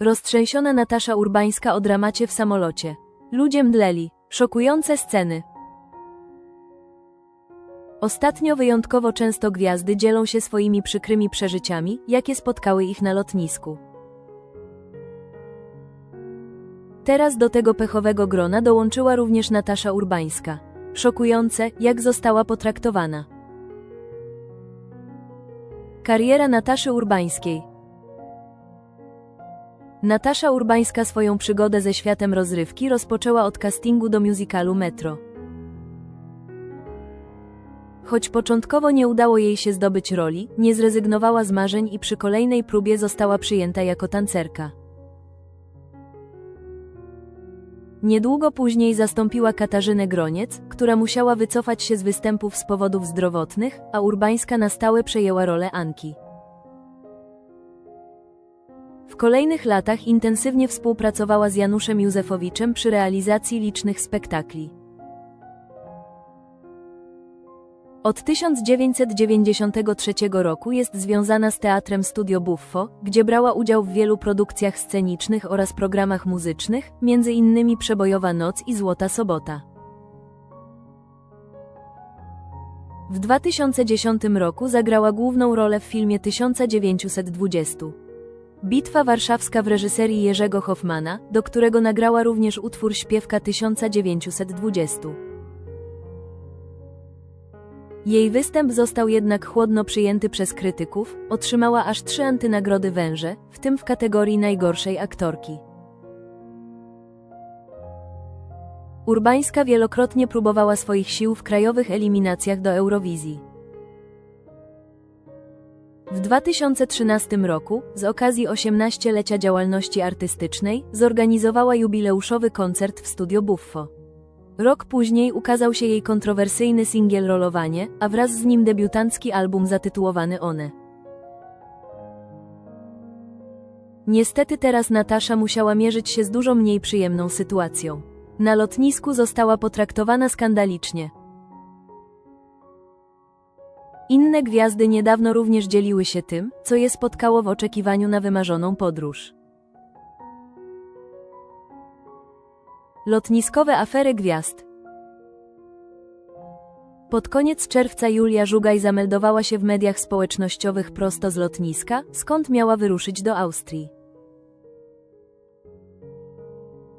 Roztrzęsiona Natasza Urbańska o dramacie w samolocie. Ludzie mdleli. Szokujące sceny. Ostatnio wyjątkowo często gwiazdy dzielą się swoimi przykrymi przeżyciami, jakie spotkały ich na lotnisku. Teraz do tego pechowego grona dołączyła również Natasza Urbańska. Szokujące, jak została potraktowana. Kariera Nataszy Urbańskiej. Natasza Urbańska swoją przygodę ze światem rozrywki rozpoczęła od castingu do musicalu Metro. Choć początkowo nie udało jej się zdobyć roli, nie zrezygnowała z marzeń i przy kolejnej próbie została przyjęta jako tancerka. Niedługo później zastąpiła Katarzynę Groniec, która musiała wycofać się z występów z powodów zdrowotnych, a Urbańska na stałe przejęła rolę Anki. W kolejnych latach intensywnie współpracowała z Januszem Józefowiczem przy realizacji licznych spektakli. Od 1993 roku jest związana z Teatrem Studio Buffo, gdzie brała udział w wielu produkcjach scenicznych oraz programach muzycznych, innymi Przebojowa Noc i Złota Sobota. W 2010 roku zagrała główną rolę w filmie 1920. Bitwa Warszawska w reżyserii Jerzego Hoffmana, do którego nagrała również utwór Śpiewka 1920. Jej występ został jednak chłodno przyjęty przez krytyków, otrzymała aż trzy antynagrody węże, w tym w kategorii najgorszej aktorki. Urbańska wielokrotnie próbowała swoich sił w krajowych eliminacjach do Eurowizji. W 2013 roku, z okazji 18-lecia działalności artystycznej, zorganizowała jubileuszowy koncert w Studio Buffo. Rok później ukazał się jej kontrowersyjny singiel Rolowanie, a wraz z nim debiutancki album zatytułowany One. Niestety teraz Natasza musiała mierzyć się z dużo mniej przyjemną sytuacją. Na lotnisku została potraktowana skandalicznie. Inne gwiazdy niedawno również dzieliły się tym, co je spotkało w oczekiwaniu na wymarzoną podróż. Lotniskowe afery gwiazd. Pod koniec czerwca Julia Żugaj zameldowała się w mediach społecznościowych prosto z lotniska, skąd miała wyruszyć do Austrii.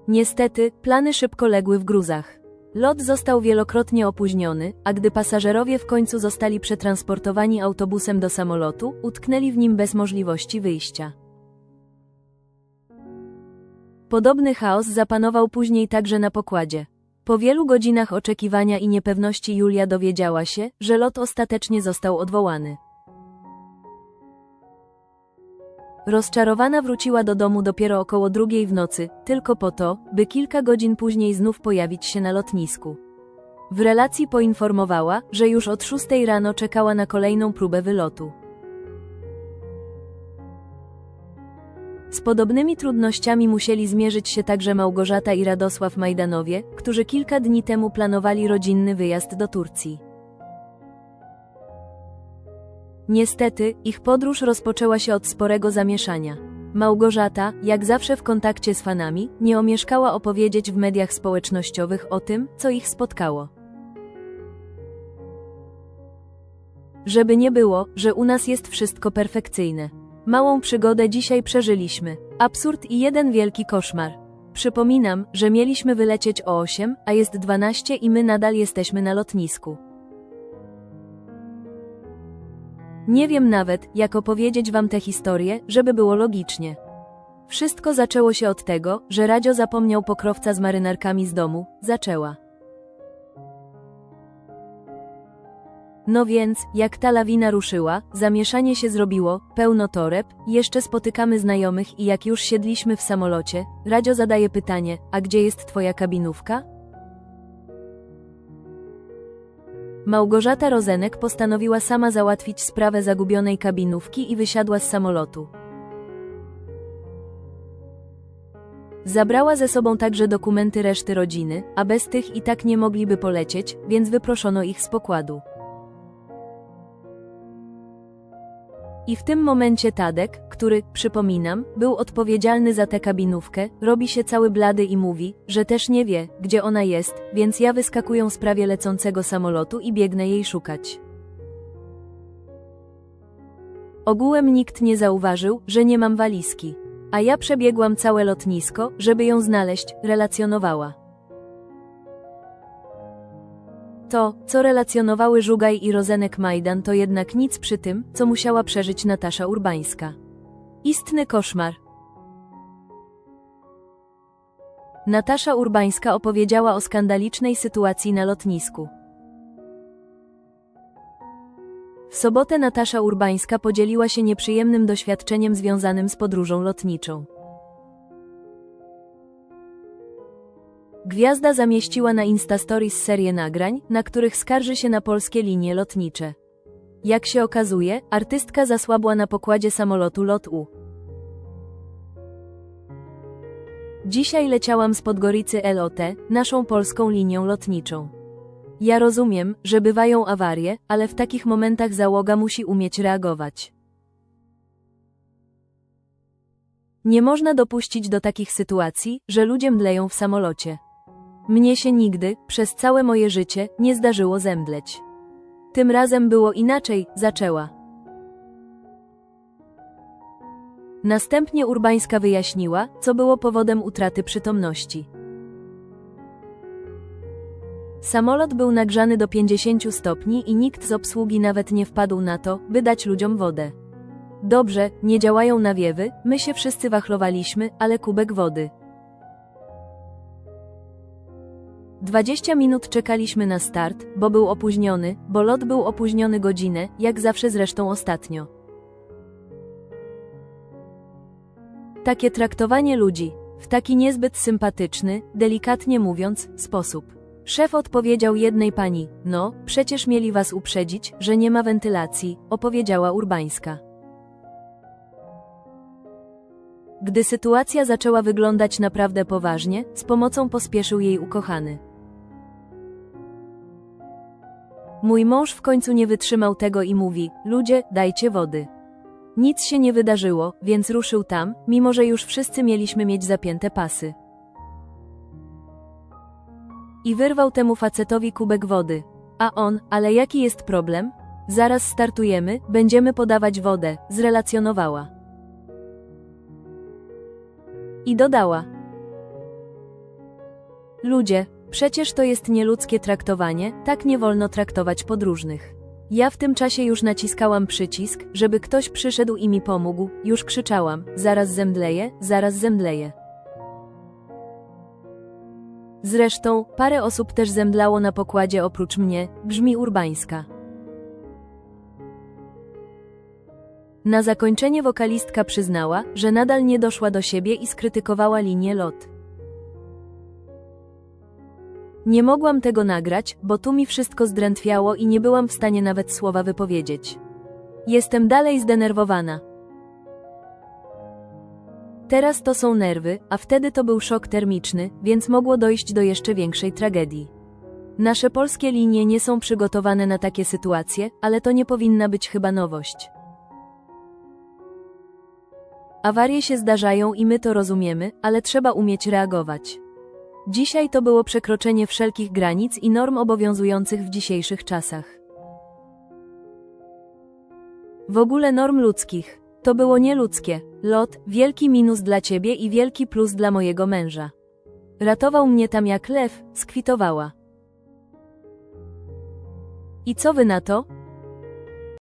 Niestety, plany szybko legły w gruzach. Lot został wielokrotnie opóźniony, a gdy pasażerowie w końcu zostali przetransportowani autobusem do samolotu, utknęli w nim bez możliwości wyjścia. Podobny chaos zapanował później także na pokładzie. Po wielu godzinach oczekiwania i niepewności Julia dowiedziała się, że lot ostatecznie został odwołany. Rozczarowana wróciła do domu dopiero około drugiej w nocy, tylko po to, by kilka godzin później znów pojawić się na lotnisku. W relacji poinformowała, że już od szóstej rano czekała na kolejną próbę wylotu. Z podobnymi trudnościami musieli zmierzyć się także Małgorzata i Radosław Majdanowie, którzy kilka dni temu planowali rodzinny wyjazd do Turcji. Niestety, ich podróż rozpoczęła się od sporego zamieszania. Małgorzata, jak zawsze w kontakcie z fanami, nie omieszkała opowiedzieć w mediach społecznościowych o tym, co ich spotkało. Żeby nie było, że u nas jest wszystko perfekcyjne. Małą przygodę dzisiaj przeżyliśmy. Absurd i jeden wielki koszmar. Przypominam, że mieliśmy wylecieć o 8, a jest 12 i my nadal jesteśmy na lotnisku. Nie wiem nawet, jak opowiedzieć wam tę historię, żeby było logicznie. Wszystko zaczęło się od tego, że Radzio zapomniał pokrowca z marynarkami z domu, zaczęła. No więc, jak ta lawina ruszyła, zamieszanie się zrobiło, pełno toreb, jeszcze spotykamy znajomych i jak już siedliśmy w samolocie, Radzio zadaje pytanie, a gdzie jest twoja kabinówka? Małgorzata Rozenek postanowiła sama załatwić sprawę zagubionej kabinówki i wysiadła z samolotu. Zabrała ze sobą także dokumenty reszty rodziny, a bez tych i tak nie mogliby polecieć, więc wyproszono ich z pokładu. I w tym momencie Tadek, który, przypominam, był odpowiedzialny za tę kabinówkę, robi się cały blady i mówi, że też nie wie, gdzie ona jest, więc ja wyskakuję z prawie lecącego samolotu i biegnę jej szukać. Ogółem nikt nie zauważył, że nie mam walizki. A ja przebiegłam całe lotnisko, żeby ją znaleźć, relacjonowała. To, co relacjonowały Żugaj i Rozenek Majdan, to jednak nic przy tym, co musiała przeżyć Natasza Urbańska. Istny koszmar. Natasza Urbańska opowiedziała o skandalicznej sytuacji na lotnisku. W sobotę Natasza Urbańska podzieliła się nieprzyjemnym doświadczeniem związanym z podróżą lotniczą. Gwiazda zamieściła na Instastories serię nagrań, na których skarży się na polskie linie lotnicze. Jak się okazuje, artystka zasłabła na pokładzie samolotu LOT U. Dzisiaj leciałam z Podgoricy LOT, naszą polską linią lotniczą. Ja rozumiem, że bywają awarie, ale w takich momentach załoga musi umieć reagować. Nie można dopuścić do takich sytuacji, że ludzie mdleją w samolocie. Mnie się nigdy, przez całe moje życie, nie zdarzyło zemdleć. Tym razem było inaczej, zaczęła. Następnie Urbańska wyjaśniła, co było powodem utraty przytomności. Samolot był nagrzany do 50 stopni i nikt z obsługi nawet nie wpadł na to, by dać ludziom wodę. Dobrze, nie działają nawiewy, my się wszyscy wachlowaliśmy, ale kubek wody. 20 minut czekaliśmy na start, bo był opóźniony, bo lot był opóźniony godzinę, jak zawsze zresztą ostatnio. Takie traktowanie ludzi, w taki niezbyt sympatyczny, delikatnie mówiąc, sposób. Szef odpowiedział jednej pani, no, przecież mieli was uprzedzić, że nie ma wentylacji, opowiedziała Urbańska. Gdy sytuacja zaczęła wyglądać naprawdę poważnie, z pomocą pospieszył jej ukochany. Mój mąż w końcu nie wytrzymał tego i mówi: Ludzie, dajcie wody. Nic się nie wydarzyło, więc ruszył tam, mimo że już wszyscy mieliśmy mieć zapięte pasy. I wyrwał temu facetowi kubek wody. A on, ale jaki jest problem? Zaraz startujemy, będziemy podawać wodę, zrelacjonowała. I dodała. Ludzie, przecież to jest nieludzkie traktowanie, tak nie wolno traktować podróżnych. Ja w tym czasie już naciskałam przycisk, żeby ktoś przyszedł i mi pomógł, już krzyczałam, zaraz zemdleję, zaraz zemdleję. Zresztą, parę osób też zemdlało na pokładzie oprócz mnie, brzmi urbańska. Na zakończenie wokalistka przyznała, że nadal nie doszła do siebie i skrytykowała linię lot. Nie mogłam tego nagrać, bo tu mi wszystko zdrętwiało i nie byłam w stanie nawet słowa wypowiedzieć. Jestem dalej zdenerwowana. Teraz to są nerwy, a wtedy to był szok termiczny, więc mogło dojść do jeszcze większej tragedii. Nasze polskie linie nie są przygotowane na takie sytuacje, ale to nie powinna być chyba nowość. Awarie się zdarzają i my to rozumiemy, ale trzeba umieć reagować. Dzisiaj to było przekroczenie wszelkich granic i norm obowiązujących w dzisiejszych czasach. W ogóle norm ludzkich. To było nieludzkie. Lot, wielki minus dla ciebie i wielki plus dla mojego męża. Ratował mnie tam jak lew, skwitowała. I co wy na to?